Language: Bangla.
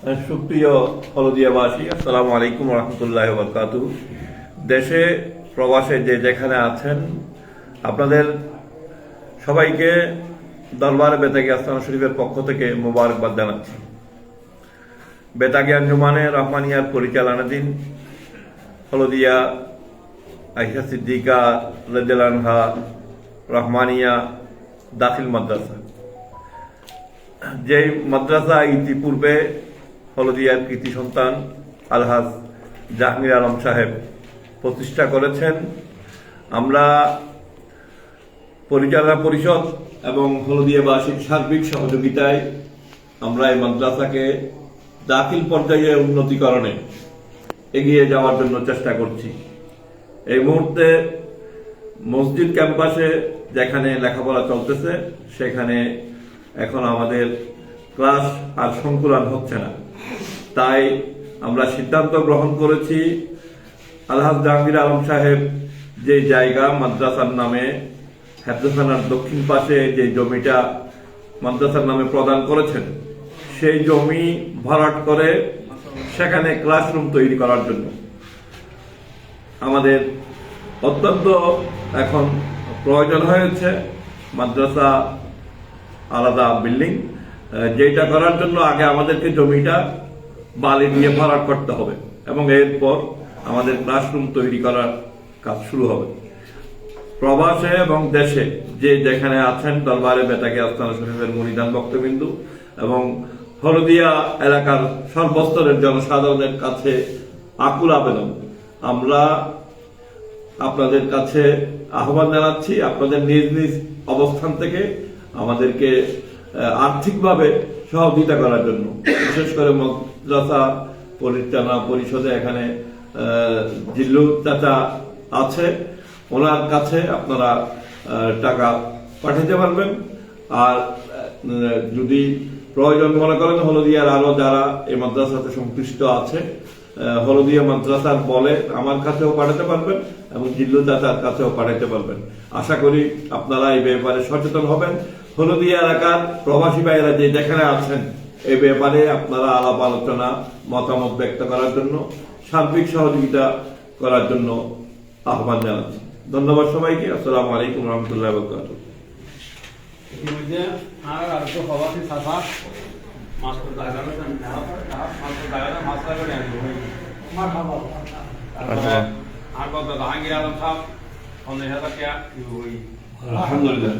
সুপ্রিয় হলদিয়াবাসী, আসসালামু আলাইকুম রহমতুল্লাহ বরকাত দেশে প্রবাসে যে যেখানে আছেন, আপনাদের সবাইকে দরবার বেতাগি আস্তানা শরীফের পক্ষ থেকে মোবারকবাদ জানাচ্ছি। বেতাগি আঞ্জুমানে রহমানিয়ার পরিচালনাধীন হলদিয়া আইসা সিদ্দিকা রেদেলানহা রহমানিয়া দাখিল মাদ্রাসা। যে মাদ্রাসা ইতিপূর্বে হলদিয়ার কৃতি সন্তান, আলহাজ জাহাঙ্গীর আলম সাহেব প্রতিষ্ঠা করেছেন। আমরা পরিচালনা পরিষদ এবং হলদিয়াবাসীর সার্বিক সহযোগিতায় আমরা এই মাদ্রাসাকে দাখিল পর্যায়ে উন্নতিকরণে এগিয়ে যাওয়ার জন্য চেষ্টা করছি। এই মুহূর্তে মসজিদ ক্যাম্পাসে যেখানে লেখাপড়া চলতেছে, সেখানে এখন আমাদের ক্লাস আর সংকুলন হচ্ছে না। তাই আমরা সিদ্ধান্ত গ্রহণ করেছি। আলহাজ জাহাঙ্গীর আলম সাহেব যে জায়গা মাদ্রাসার নামে, হেফজখানার দক্ষিণ পাশে যে জমিটা মাদ্রাসার নামে প্রদান করেছেন, সেই জমি ভরাট করে সেখানে ক্লাসরুম তৈরি করার জন্য। আমাদের অত্যন্ত এখন প্রয়োজন হয়েছে মাদ্রাসা আলাদা বিল্ডিং যেটা করার জন্য আগে আমাদেরকে জমিটা বালি দিয়ে ভরাট করতে হবে এবং এরপর আমাদের ক্লাসরুম তৈরি করার কাজ শুরু হবে। প্রবাসে এবং দেশে যে যেখানে আছেন দরবারে বেতাকে আস্তানা শরীফের মনিদান বক্তবিন্দু এবং হলদিয়া এলাকার সর্বস্তরের জনসাধারণের কাছে আকুল আবেদন। আমরা আপনাদের কাছে আহ্বান জানাচ্ছি, আপনাদের নিজ নিজ অবস্থান থেকে আমাদেরকে আর্থিকভাবে সহযোগিতা করার জন্য। বিশেষ করে মাদ্রাসা পরিচালনা পরিষদে এখানে জিল্লু চাচা আছে। ওনার কাছে আপনারা টাকা পাঠাতে পারবেন। আর যদি প্রয়োজন মনে করেন, হলদিয়ার আরও যারা এই মাদ্রাসাতে সংশ্লিষ্ট আছে হলদিয়া মাদ্রাসার বলে আমার কাছেও পাঠাতে পারবেন এবং জিল্লু চাচার কাছেও পাঠাতে পারবেন। আশা করি আপনারা এই ব্যাপারে সচেতন হবেন। হলদিয়া এলাকার প্রবাসী ভাইয়েরা যে যেখানে আছেন এই ব্যাপারে আপনারা আলাপ আলোচনা মতামত ব্যক্ত করার জন্য সার্বিক সহযোগিতা করার জন্য আহ্বান জানাচ্ছি। ধন্যবাদ সবাইকে। আসসালামু আলাইকুম রহমতুল্লাহ বরকাতুহ ইতিমধ্যে আর আর তো হওয়াতে সাফা মাছ তো মাছ তো। আর কত জাহাঙ্গীর আলম সাহেব পঞ্চাশ হাজার টাকা। ওই আলহামদুলিল্লাহ।